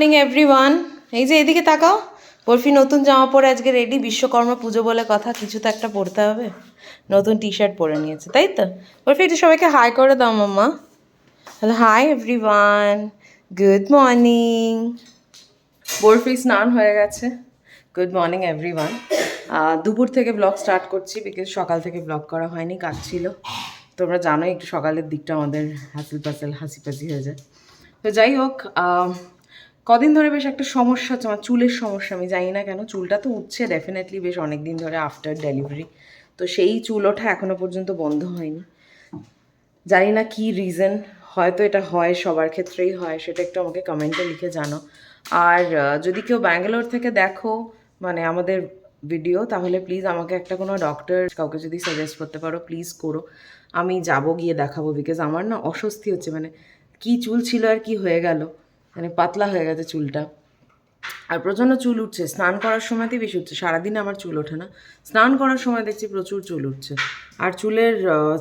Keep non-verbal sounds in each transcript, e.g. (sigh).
Morning everyone এই যে এদিকে তাকাও। বরফি, নতুন জামা পরে আজকে রেডি বিশ্বকর্মা পুজো বলে কথা, কিছু তো একটা পরতে হবে। নতুন টি শার্ট পরে নিয়েছে, তাই তো? বরফি, একটু সবাইকে হাই করে দাও, মাম্মা। Hello hi everyone good morning Barfi, স্নান হয়ে গেছে। গুড মর্নিং এভরিওয়ান দুপুর থেকে ব্লগ স্টার্ট করছি বিকজ সকাল থেকে ব্লগ করা হয়নি, কাজ ছিল। তোমরা জানোই, একটু সকালের দিকটা আমাদের হাসিল পাসেল হাসি পাসি হয়ে যায়। তো যাই হোক কদিন ধরে বেশ একটা সমস্যা হচ্ছে, আমার চুলের সমস্যা, আমি জানি না কেন, চুলটা তো উঠছে ডেফিনেটলি বেশ অনেক দিন ধরে আফটার ডেলিভারি তো সেই চুল ওঠা এখনও পর্যন্ত বন্ধ হয়নি। জানি না কি রিজন হয়তো এটা হয়, সবার ক্ষেত্রেই হয়, সেটা একটু আমাকে কমেন্টে লিখে জানো। আর যদি কেউ ব্যাঙ্গালোর থেকে দেখো মানে আমাদের ভিডিও তাহলে প্লিজ আমাকে একটা কোনো ডক্টর কাউকে যদি সাজেস্ট করতে পারো প্লিজ করো। আমি যাব গিয়ে দেখাবো বিকজ আমার না অস্বস্তি হচ্ছে মানে কি চুল ছিল আর কি হয়ে গেল। মানে পাতলা হয়ে গেছে চুলটা। আর প্রচণ্ড চুল উঠছে। স্নান করার সময়তেই বেশি উঠছে। সারাদিন আমার চুল ওঠে না। স্নান করার সময় দেখছি প্রচুর চুল উঠছে। আর চুলের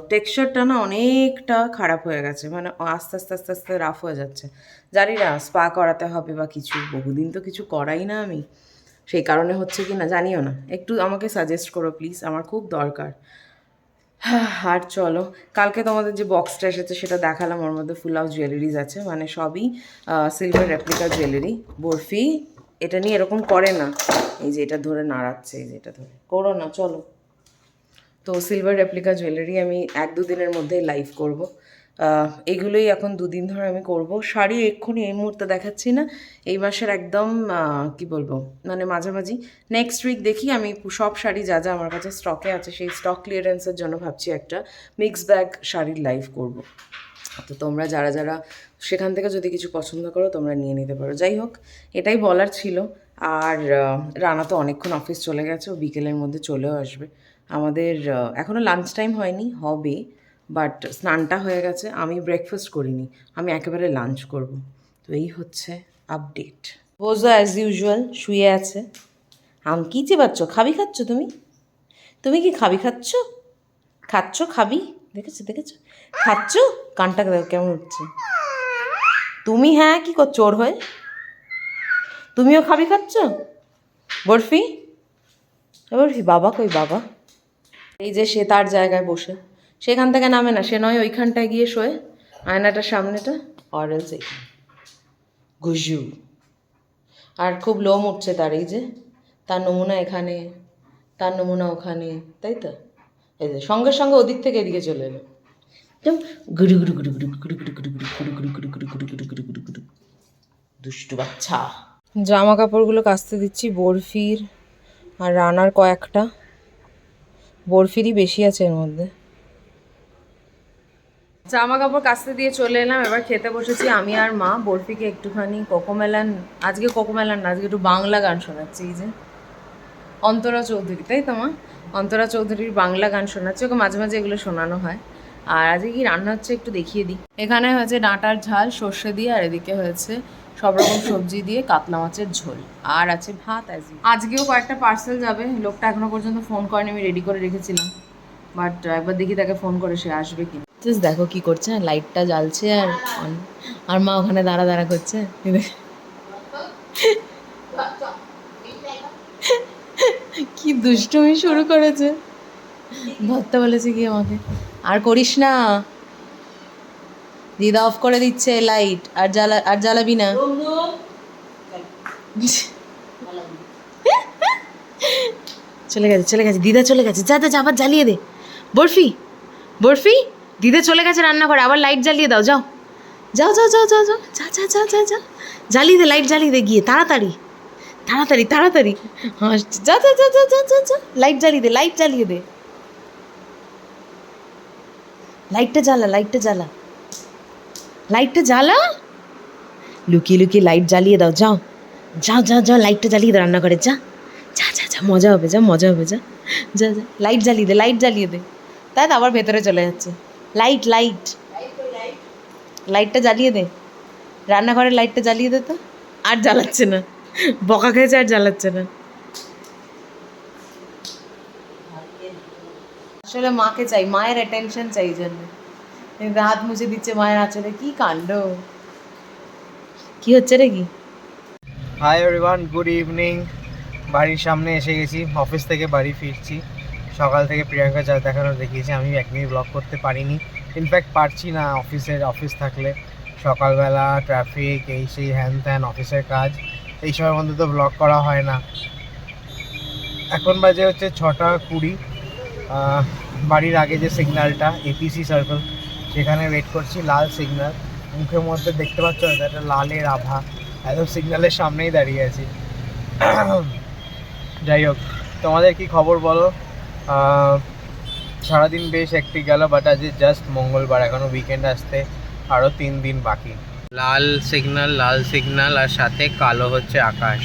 টেক্সচারটা না অনেকটা খারাপ হয়ে গেছে। মানে আস্তে আস্তে আস্তে আস্তে রাফ হয়ে যাচ্ছে। জানি না স্পা করাতে হবে বা কিছু। বহুদিন তো কিছু করাই না আমি। সেই কারণে হচ্ছে কি না, জানিও না। একটু আমাকে সাজেস্ট করো প্লিজ আমার খুব দরকার। আর চলো, কালকে তোমাদের যে বক্সটা এসেছে সেটা দেখালাম, ওর মধ্যে ফুল হাউস জুয়েলারিজ আছে মানে সবই সিলভার রেপ্লিকা জুয়েলারি বরফি, এটা নিয়ে এরকম করে না। এই যে এটা ধরে নাড়াচ্ছে, এই যে এটা ধরে, করো না, চলো। তো সিলভার রেপ্লিকা জুয়েলারি আমি এক দুদিনের মধ্যেই লাইভ করব। এগুলোই এখন দুদিন ধরে আমি করব। শাড়ি এক্ষুনি এই মুহূর্তে দেখাচ্ছি না। এই মাসের একদম কি বলব মানে মাঝামাঝি। নেক্সট উইক দেখি আমি সব শাড়ি যা যা আমার কাছে স্টকে আছে সেই স্টক ক্লিয়ারেন্সের জন্য ভাবছি একটা মিক্স ব্যাগ শাড়ির লাইভ করব। তো তোমরা যারা যারা সেখান থেকে যদি কিছু পছন্দ করো, তোমরা নিয়ে নিতে পারো। যাই হোক, এটাই বলার ছিল। আর রানা তো অনেকক্ষণ অফিস চলে গেছে, ও বিকেলের মধ্যে চলেও আসবে। আমাদের এখনও লাঞ্চ টাইম হয়নি, হবে। বাট স্নানটা হয়ে গেছে, আমি ব্রেকফাস্ট করিনি, আমি একেবারে লাঞ্চ করব। তো এই হচ্ছে আপডেট বোঝো অ্যাজ ইউজুয়াল শুয়ে আছে। আম কী চেবাচ্ছ? খাবি খাচ্ছ তুমি? তুমি কি খাবি খাচ্ছ? খাচ্ছ খাবি? দেখেছ দেখেছ? খাচ্ছ? কানটা কেমন উঠছে? তুমি হ্যাঁ কি কর চোর হয়ে? তুমিও খাবি খাচ্ছ? বরফি? বরফি, বাবা কই বাবা? এই যে সে তার জায়গায় বসে। সেখান থেকে নামে না সে নয় ওইখানটায় গিয়ে শোয় আয়নাটার সামনেটা অরেলস এইখানে গুজু আর খুব লোম উঠছে তার এই যে তার নমুনা এখানে তার নমুনা ওখানে তাই তো এই যে সঙ্গে সঙ্গে ওদিক থেকে এদিকে চলে এলো একদম গুরু গুরু গুরু গুরু গুরু গুরু গুরু গুরু গুরু গুরু গুরু গুরু গুরু গুরু গুরু গুরু গুরু দুষ্টু বাচ্চা জামা কাপড়গুলো কাচতে দিচ্ছি বরফির আর রানার কয়েকটা বরফিরই বেশি আছে এর মধ্যে জামা কাপড় কাচতে দিয়ে চলে এলাম, এবার খেতে বসেছি আমি আর মা। বরফিকে একটুখানি কোকোমেলান আজকে কোকোমেলান না, আজকে একটু বাংলা গান শোনাচ্ছি, এই যে। অন্তরা চৌধুরী, তাই তো মা? অন্তরা চৌধুরীর বাংলা গান শোনাচ্ছে, ওকে মাঝে মাঝে এগুলো শোনানো হয়। আর আজকে কি রান্না হচ্ছে একটু দেখিয়ে দিই। এখানে হয়েছে ডাঁটার ঝাল, সর্ষে দিয়ে, আর এদিকে হয়েছে সব রকম সবজি দিয়ে কাতলা মাছের ঝোল। আর আছে ভাত আজ আজকেও কয়েকটা পার্সেল যাবে, লোকটা এখনও পর্যন্ত ফোন করেনি, আমি রেডি করে রেখেছিলাম। বাট একবার দেখি তাকে ফোন করে সে আসবে কি জাস্ট দেখো কি করছে লাইটটা জ্বালছে আর আর মা ওখানে দাঁড়া দাঁড়া করছে। কি দুষ্টুমি শুরু করেছে। ধরতে বলেছে কি আমাকে। আর করিস না। দিদা অফ করে দিচ্ছে লাইট আর জ্বালা আর জ্বালাবি না। চলে গেছে চলে গেছে। দিদা চলে গেছে। যা যা যা, আবার জ্বালিয়ে দে। বরফি বরফি। দিদা চলে গেছে রান্না করে আবার লাইট জ্বালিয়ে দাও যাও যাও যাও যাও যাও যাও যা যা যা যা যা জ্বালিয়ে দে লাইট জ্বালিয়ে দে গিয়ে তাড়াতাড়ি তাড়াতাড়ি তাড়াতাড়ি হ্যাঁ যা যা যা যা যা যা যা লাইট জ্বালিয়ে দে লাইট জ্বালিয়ে দে লাইটটা জ্বালা লাইটটা জ্বালা লাইটটা জ্বালা লুকিয়ে লুকিয়ে লাইট জ্বালিয়ে দাও যাও যাও যাও যাও লাইটটা জ্বালিয়ে দে রান্না করে যা যা যা যা মজা হবে যা মজা হবে যা যা যা লাইট জ্বালিয়ে দে লাইট জ্বালিয়ে দে তাই আবার ভেতরে চলে যাচ্ছে লাইট লাইট লাইটটা জ্বালিয়ে দে। রান্নাঘরের লাইটটা জ্বালিয়ে দে তো। আর জ্বালাচ্ছে না। বকা খেয়েছে আর জ্বালাচ্ছে না। আসলে মাকে চাই, মায়ের অ্যাটেনশন চাই জন্য। হাত মুছে দিচ্ছে মায়ের আঁচলে, কি কাণ্ড? কি হচ্ছে রে কি? হাই এভরিওয়ান গুড ইভিনিং বাড়ির সামনে এসে গেছি অফিস থেকে বাড়ি ফিরছি। সকাল থেকে প্রিয়াঙ্কা যা দেখানো দেখিয়েছি আমি এক মিনিট ব্লগ করতে পারিনি। ইনফ্যাক্ট পারছি না অফিসের অফিস থাকলে। সকালবেলা ট্রাফিক এই সেই হ্যান ত্যান অফিসের কাজ, এই সময়ের মধ্যে তো ব্লগ করা হয় না। এখন বাজে হচ্ছে ছটা কুড়ি। বাড়ির আগে যে সিগন্যালটা এপিসি সার্কেল সেখানে ওয়েট করছি, লাল সিগন্যাল মুখের মধ্যে দেখতে পাচ্ছ একটা লালের আভা একদম সিগন্যালের সামনেই দাঁড়িয়ে আছি। যাই হোক, তোমাদের কি খবর বলো? সারাদিন বেশ একটি গেল বাট আজ জাস্ট মঙ্গলবার এখনও উইকেন্ড আসতে আরও তিন দিন বাকি। লাল সিগনাল লাল সিগনাল আর সাথে কালো হচ্ছে আকাশ।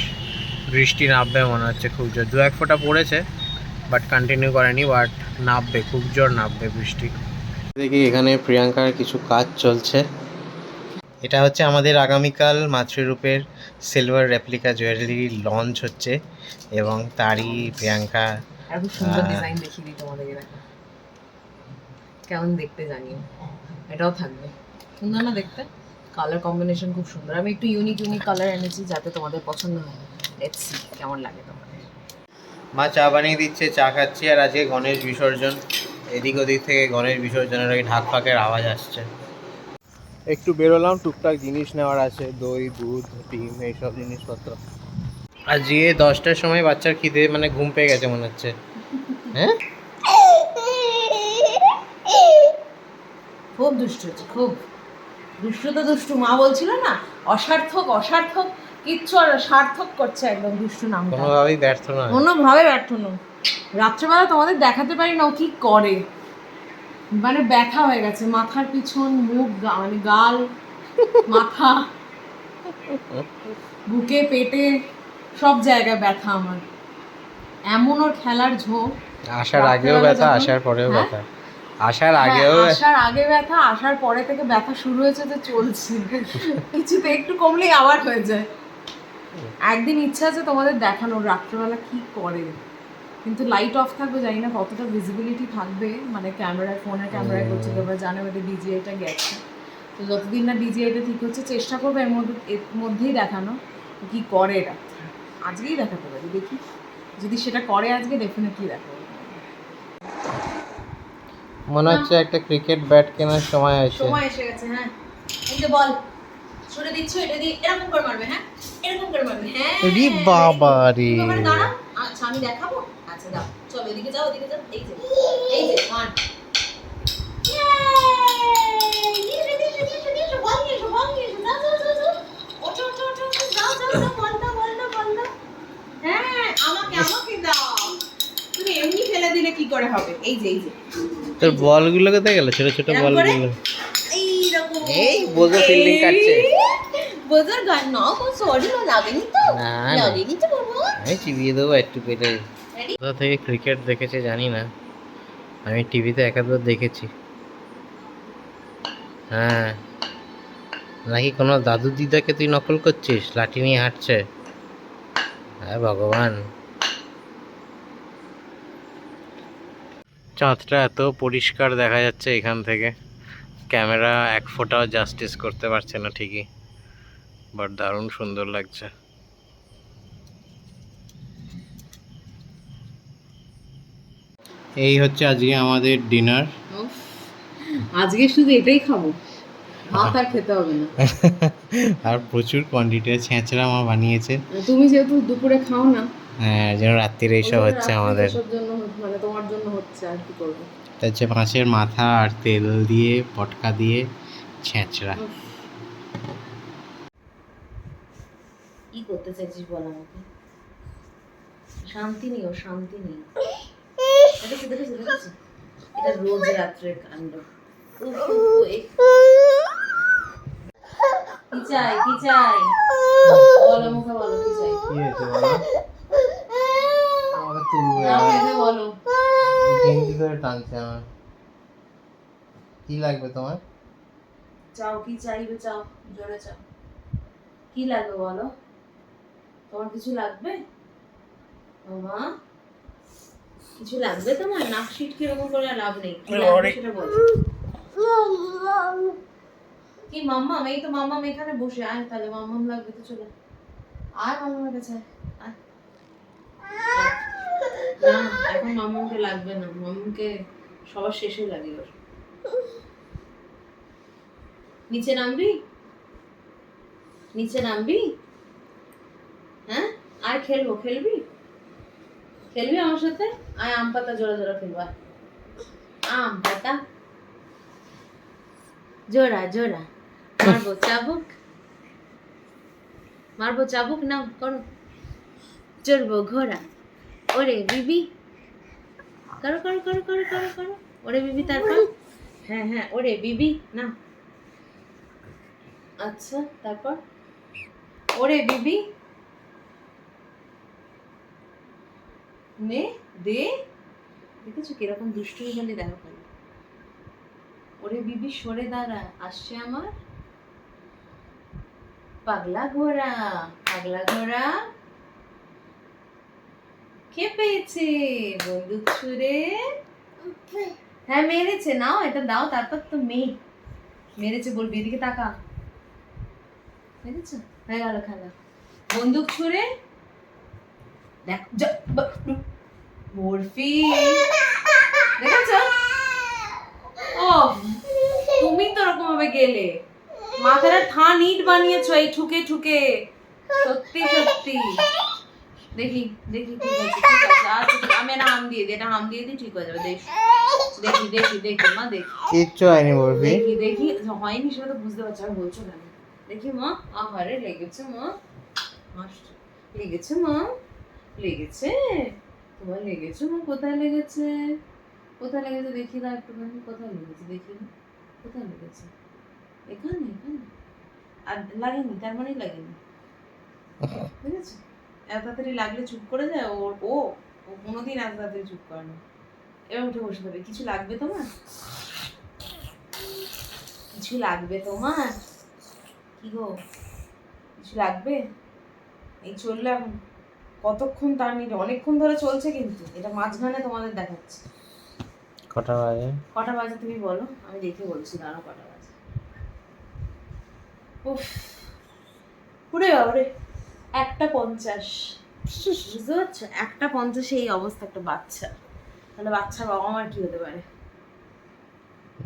বৃষ্টি নামবে মনে হচ্ছে খুব জোর। দু এক ফোঁটা পড়েছে বাট কন্টিনিউ করেনি বাট নামবে খুব জোর নামবে বৃষ্টি। দেখি এখানে প্রিয়াঙ্কার কিছু কাজ চলছে। এটা হচ্ছে আমাদের আগামীকাল মাতৃরূপের সিলভার রেপ্লিকা জুয়েলারি লঞ্চ হচ্ছে এবং তারই প্রিয়াঙ্কা আর খুব সুন্দর ডিজাইন দেখিয়ে দিই তোমাদেরকে দেখো কেমন দেখতে জানিও এটাও থাকবে। সুন্দর না দেখতে? কালার কম্বিনেশন খুব সুন্দর। আমি একটু ইউনিক ইউনিক কালার এনেছি যাতে তোমাদের পছন্দ হয়। লেটস সি কেমন লাগে তোমাদের। মা চা বানিয়ে দিচ্ছে চা খাচ্ছি আর আজকে গণেশ বিসর্জন। এদিক ওদিক থেকে গণেশ বিসর্জনের ওই ঢাক ফাঁকের আওয়াজ আসছে। একটু বেরোলাম টুকটাক জিনিস নেওয়ার আছে। দই দুধ ডিম এইসব জিনিসপত্র। আজকে দশটার সময় বাচ্চার খিদে মানে ঘুম পেয়ে গেছে মনে হচ্ছে। হ্যাঁ? খুব দুষ্টু হচ্ছে খুব। দুষ্টু তো দুষ্টু মা বলছিল না অসার্থক অসার্থক কিচ্ছু আর সার্থক করছে একদম দুষ্টু নামটা। কোনোভাবেই ব্যর্থ নয়। কোনোভাবে ব্যর্থ নয়। রাত্রেবেলা তোমাদের দেখাতে পারি না ও কি করে। মানে ব্যথা হয়ে গেছে মাথার পিছন মুখ মানে গাল মাথা বুকে পেটে সব জায়গায় ব্যথা আমার। এমন ওর খেলার ঝোঁক। আসার আগেও ব্যথা আসার পরেও হ্যাঁ? ব্যথা। আসার হ্যাঁ, আগেও আসার আগে ব্যথা আসার পরে থেকে ব্যথা শুরু হয়েছে তো চলছে। কিছুতে একটু কমলেই আবার হয়ে যায়। একদিন ইচ্ছা আছে তোমাদের দেখানোর রাত্রেবেলা কি করে? কিন্তু লাইট অফ থাকবে জানি না কতটা ভিজিবিলিটি থাকবে। মানে ক্যামেরায় ফোনের ক্যামেরায় করছে তোমরা জানো এটা ডিজিআইটা গেছে। তো যতদিন না ডিজিআইটা ঠিক হচ্ছে চেষ্টা করবে এর মধ্যে এর মধ্যেই দেখানো কি করে এটা আজকেই দেখাতে পারি দেখি যদি সেটা করে আজকে ডেফিনেটলি দেখাবো মনে হচ্ছে একটা ক্রিকেট ব্যাট কেনার সময় আছে সময় এসে গেছে হ্যাঁ এই যে বল ছুড়ে দিচ্ছ এটা দিয়ে এরকম করে মারবে হ্যাঁ এরকম করে মারবে হ্যাঁ রি বাবা রে আচ্ছা আমি দেখাবো আচ্ছা দাও চলো এদিকে যাও এদিকে যাও এই যে এই যে ওয়ান হ্যাঁ আমাকে আমাকে দাও। তুমি এমনি ফেলে দিলে কি করে হবে? এই যে এই যে। তোর বলগুলো কোথায় গেল ছোট ছোট বলগুলো করে? এইরকম। এই বোঝো fielding কাটছে। বোঝার গান না কোন সরি না লাগেনি তো। লাগেনি তো বাবা? আমি চিবিয়ে দেবো একটু পেটে? কোথা থেকে ক্রিকেট দেখেছে জানি না। আমি টিভিতে একাধবার দেখেছি। হ্যাঁ। নাকি কোনো দাদু দিদাকে তুই নকল করছিস? লাঠি নিয়ে হাঁটছে? হ্যাঁ ভগবান। চাঁদটা এত পরিষ্কার দেখা যাচ্ছে এখান থেকে। ক্যামেরা এক ফোঁটাও জাস্টিস করতে পারছে না ঠিকই। বাট দারুণ সুন্দর লাগছে। এই হচ্ছে আজকে আমাদের ডিনার আজকে শুধু এটাই খাব। খেতে হবে না। (laughs) আর প্রচুর কোয়ান্টিটি ছেঁচড়া মা বানিয়েছে। তুমি যেহেতু দুপুরে খাও না হ্যাঁ যেন রাত্রিরে এইসব হচ্ছে আমাদের। জন্য মানে তোমার জন্য হচ্ছে আর কি করব। হচ্ছে মাছের মাথা আর তেল দিয়ে পটকা দিয়ে ছেঁচড়া। কি করতে চাইছিস বল আমাকে? শান্তি নেই ও শান্তি নেই। দেখেছি দেখেছি দেখেছি? এটা রোজ রাত্রের কাণ্ড। কি চাই কি চাই? বলো মুখে বলো কি চাই? কি হয়েছে বলো? আমাকে তুলবে। নাও এসে বলো। গেঞ্জি ধরে টানছে আমার? কি লাগবে তোমার? চাও কি চাইবে চাও জোরে চাও। কি লাগবে বলো? তোমার কিছু লাগবে? মা কিছু লাগবে তোমার? নাক সিট কীরকম করে লাভ নেই। সেটা বলো। কি মাম্মাম? এই তো মাম্মাম এখানে বসে। আয় তাহলে মাম্মাম লাগবে তো চলে। আর মামার কাছে আয়, আয়। না এখন লাগবে না। সবার শেষে লাগে ওর নিচে নামবি? নিচে নামবি? হ্যাঁ? আর খেলব। খেলবি? খেলবি আমার সাথে? আয় আম পাতা জোড়া জোড়া খেলব আম পাতা? জোড়া জোড়া। মারবো, চাবুক? মারবো চাবুক? না, করো। চড়বো ঘোড়া। ওরে বিবি। করো করো করো করো করো করো। ওরে বিবি, তারপর? হ্যাঁ হ্যাঁ ওরে বিবি না আচ্ছা তারপর? ওরে বিবি। নে, দে। দেখেছ কীরকম দুষ্টুমি হলে দেখো। ওরে বিবি, সরে দাঁড়া। আসছে আমার? পাগলা ঘোড়া পাগলা ঘোড়া। কে পেয়েছে? বন্দুক ছুড়ে। হ্যাঁ মেরেছে। নাও, এটা দাও, তারপর তো মেয়ে মেরেছে বলবি, এদিকে তাকা। মেরেছে? হয়ে গেল খেলা। বন্দুক ছুড়ে। দেখ বরফি। দেখেছ? ও তুমি তো ওরকম ভাবে গেলে। মাথাটা ঠান ইট বানিয়েছো এই ঠুকে ঠুকে। সত্যি সত্যি। দেখি দেখি ঠিক আছে ঠিক আছে। আচ্ছা আমি এটা হাম দিয়ে দিই এটা হাম দিয়ে দিই ঠিক হয়ে যাবে। দেখি দেখি দেখি দেখি মা দেখি। কিচ্ছু হয়নি বরফি। দেখি দেখি হয়নি সেটা তো বুঝতে পারছি আমি বলছো দেখি মা আহারে লেগেছে মা। লেগেছে মা। লেগেছে। তোমার লেগেছে মা কোথায় লেগেছে? কোথায় লেগেছে দেখি না একটুখানি কোথায় লেগেছে দেখি না কোথায় লেগেছে? এখানে এখানে। আর লাগেনি তার মানেই লাগেনি। ঠিক আছে এত তাড়াতাড়ি লাগলে চুপ করে যায় ও ও ও কোনোদিন এত তাড়াতাড়ি চুপ করে না। এবার উঠে বসে যাবে কিছু লাগবে তোমার? কিছু লাগবে তোমার? কি গো? কিছু লাগবে? এই চললে এখন কতক্ষণ তার নিয়ে অনেকক্ষণ ধরে চলছে কিন্তু। এটা মাঝখানে তোমাদের দেখাচ্ছে। কটা বাজে? কটা বাজে তুমি বলো? আমি দেখে বলছি দাঁড়াও কটা বাজে। উফ। বাবারে একটা পঞ্চাশ। বুঝতে পারছ? একটা পঞ্চাশে এই অবস্থা একটা বাচ্চা। তাহলে বাচ্চার বাবা মার কি হতে পারে?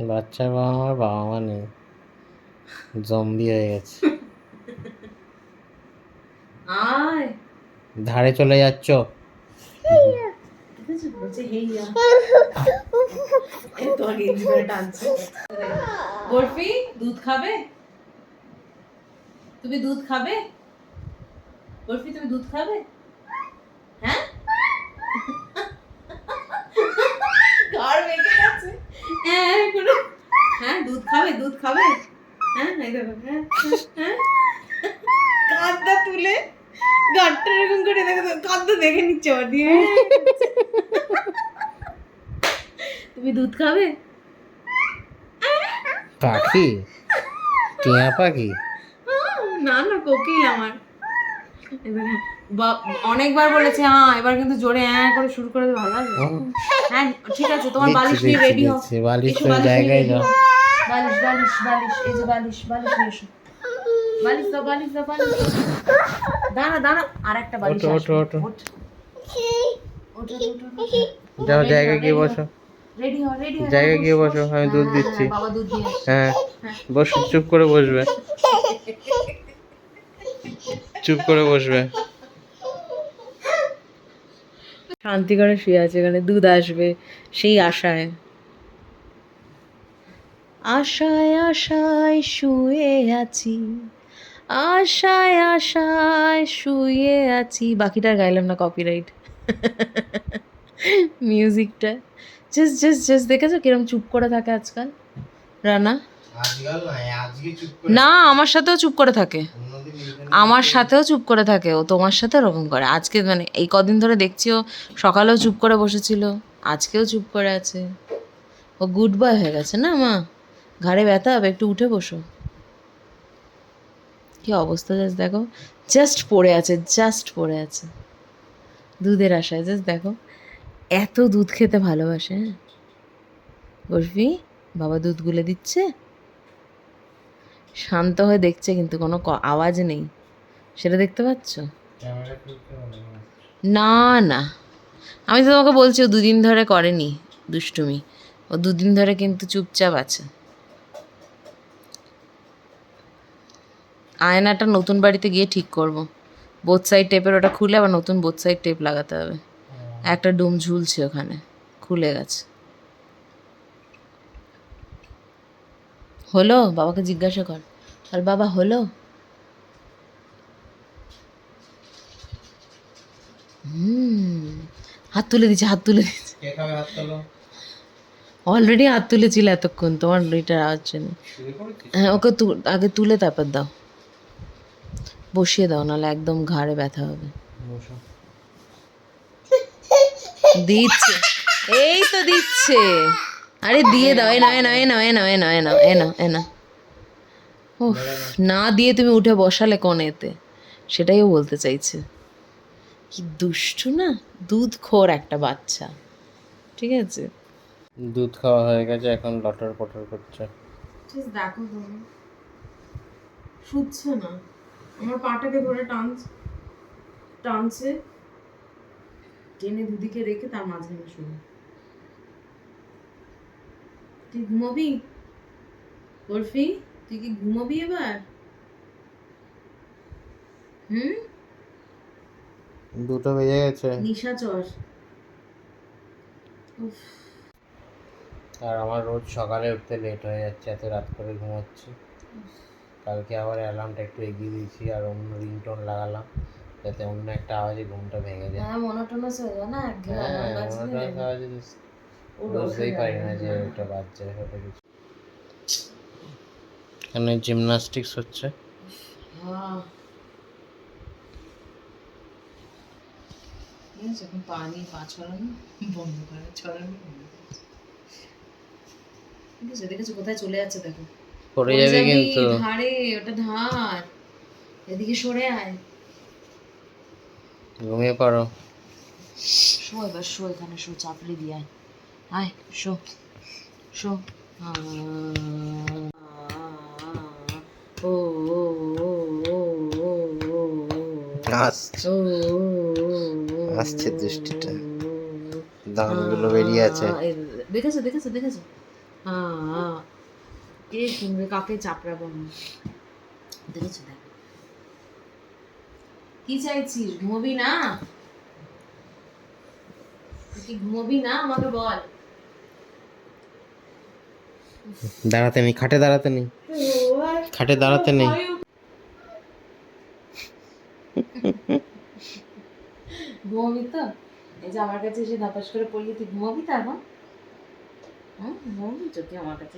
বাচ্চার বাবা মার বাবা মা নেই। জম্বি হয়ে গেছে। আয়। ধারে চলে যাচ্ছ। দুধ খাবে? তুমি দুধ খাবে? বরফি তুমি দুধ খাবে? হ্যাঁ? গাড় বেঁকে গেছে। হ্যাঁ হ্যাঁ দুধ খাবে দুধ খাবে। হ্যাঁ হ্যাঁ হ্যাঁ, হ্যাঁ। কাঁদটা তুলে গাঁটটা এরকম করে দেখো কাঁদটা দেখে নিচ্ছে ওর দিয়ে তুমি দুধ খাবে? পাখি? টিয়া পাখি? না না কোকিল আমার। হ্যাঁ, বা- অনেকবার বলেছে হ্যাঁ এবার কিন্তু জোরে হ্যাঁ করে শুরু করে ভালো লাগবে। হ্যাঁ ঠিক আছে তোমার বালিশ নিয়ে রেডি হও। দিচ্ছি। বালিশ জায়গায় যাও। বালিশ বালিশ বালিশ এই যে বালিশ বালিশ নিয়ে এসো। বালিশ দাও বালিশ দাও বালিশ দাঁড়া দাঁড়া আর একটা বালিশ ওঠো, ওঠো, ওঠো। যাও জায়গায় গিয়ে বসো। রেডি হও রেডি হও জায়গায় গিয়ে বসো, আমি দুধ হ্যাঁ, দিচ্ছি। বাবা দুধ দিয়ে হ্যাঁ। বস চুপ করে বসবে। (laughs) চুপ করে বসবে। শান্তি করে শুয়ে আছে, এখানে দুধ আসবে, সেই আশায়। আশায় আশায় শুয়ে আছি, আশায় আশায় শুয়ে আছি। বাকিটা গাইলাম না কপিরাইট মিউজিকটা জাস্ট জাস্ট জাস্ট দেখেছ কিরম চুপ করে থাকে আজকাল? রানা? না আমার সাথেও চুপ করে থাকে। আমার সাথেও চুপ করে থাকে ও তোমার সাথে ওরকম করে। আজকে মানে এই কদিন ধরে দেখছি ও সকালেও চুপ করে বসেছিল আজকেও চুপ করে আছে। ও গুড বয় হয়ে গেছে না মা? ঘাড়ে ব্যথা হবে একটু উঠে বসো। কি অবস্থা জাস্ট দেখো। জাস্ট পড়ে আছে জাস্ট পড়ে আছে। দুধের আশায় জাস্ট দেখো। এত দুধ খেতে ভালোবাসে হ্যাঁ? বরফি বাবা দুধ গুলে দিচ্ছে। শান্ত হয়ে দেখছে কিন্তু কোনো আওয়াজ নেই। সেটা দেখতে পাচ্ছ? না না। আমি তো তোমাকে বলছি ও দুদিন ধরে করেনি দুষ্টুমি। ও দুদিন ধরে কিন্তু চুপচাপ আছে। আয়নাটা নতুন বাড়িতে গিয়ে ঠিক করব। বোথ সাইড টেপের ওটা খুলে আবার নতুন বোথ সাইড টেপ লাগাতে হবে। একটা ডুম ঝুলছে ওখানে। খুলে গেছে। হলো? বাবাকে জিজ্ঞাসা কর। আর বাবা হলো? হুম হাত তুলে দিচ্ছে হাত তুলে দিচ্ছে অলরেডি হাত তুলেছিল এতক্ষণ তোমার এটার আওয়াজ জন্য হ্যাঁ ওকে আগে তুলে তারপর দাও। বসিয়ে দাও নাহলে একদম ঘাড়ে ব্যথা হবে। দিচ্ছে। এই তো দিচ্ছে। আরে দিয়ে দাও এ নাও এ নাও এ নাও এ নাও এ নাও এ নাও এ নাও এ নাও। উফ, না দিয়ে তুমি উঠে বসালে কোনেতে সেটাইও বলতে চাইছে। কি দুষ্টু না? দুধ খোর একটা বাচ্চা। ঠিক আছে? দুধ খাওয়া হয়ে গেছে এখন লটর পটর করছে। দেখো তুমি। শুচ্ছে না। আমার পাটাকে ধরে টানছে টানছে। টেনে দুদিকে রেখে তার মাঝখানে শুনে তুই ঘুমাবি? বরফি তুই কি ঘুমাবি এবার? হুম? দুটো বেজে গেছে। নিশাচর উফ। আর আমার রোজ সকালে উঠতে লেট হয়ে যাচ্ছে এত রাত করে ঘুমাচ্ছি। কালকে আবার অ্যালার্মটা একটু এগিয়ে দিয়েছি আর অন্য রিংটোন লাগালাম যাতে অন্য একটা আওয়াজে ঘুমটা ভেঙে যায়। হ্যাঁ মনোটোনাস হয়ে যায় না? হ্যাঁ alarm আওয়াজে বুঝতেই পারি না যে। ওটা বাজছে ওটা কিছু। এখানে জিমনাস্টিক্স হচ্ছে। হ্যাঁ। পা ছড়ানো বন্ধ করে ছড়ানো দেখেছ কোথায় চলে যাচ্ছে দেখো। পড়ে পড়ে যাবে কিন্তু। ধারে ওটা ধার। এদিকে সরে আয়। ঘুমিয়ে পড়ো। শো এবার শো এখানে শো চাপড়ি দিয়ে আয়। আয় শো শো ও ও ও আসছে দৃষ্টিটা বেরিয়ে আছে। দেখেছ দেখেছ দেখেছ? কে শুনবে কাকে চাপড়াবো আমি? দেখেছ দেখ। কি চাইছিস? ঘুমবি না? তুই ঘুমবি না? আমাকে বল। দাঁড়াতে নেই খাটে দাঁড়াতে নেই। খাটে দাঁড়াতে নেই। ঘুমাবি তো? এই যে আমার কাছে এসে ধাপাস করে পড়লি তুই ঘুমাবি তো এখন? ঘুমাবি তো আমার কাছে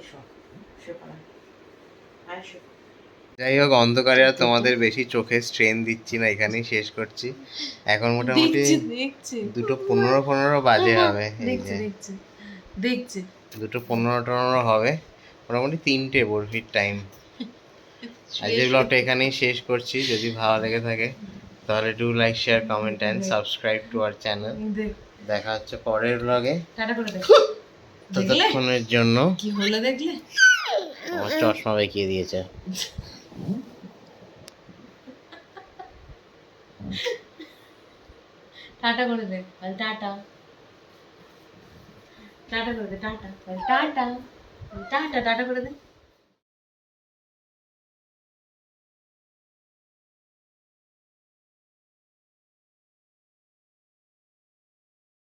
আয় শো যাই হোক অন্ধকারে আর তোমাদের বেশি চোখে স্ট্রেন দিচ্ছি না এখানেই শেষ করছি। এখন মোটামুটি দুটো পনেরো পনেরো বাজে হবে এই দেখছি যে। দেখছি দেখছি। দুটো পনেরো টনেরো হবে। মোটামুটি তিনটে বরফির টাইম (laughs) আজকের ব্লগটা এখানেই শেষ করছি। যদি ভালো লেগে থাকে তাহলে do like share comment and subscribe to our channel দেখা হচ্ছে পরের ব্লগে দেখ (laughs) ততক্ষণের জন্য। কি হলো দেখলে? আমার চশমা বেঁকিয়ে দিয়েছে। (laughs) টাটা করে দে। টাটা। ടാറ്റ കൊടുത്ത് ടാറ്റ. ടാറ്റ ടാറ്റ ടാറ്റ കൊടുത്ത്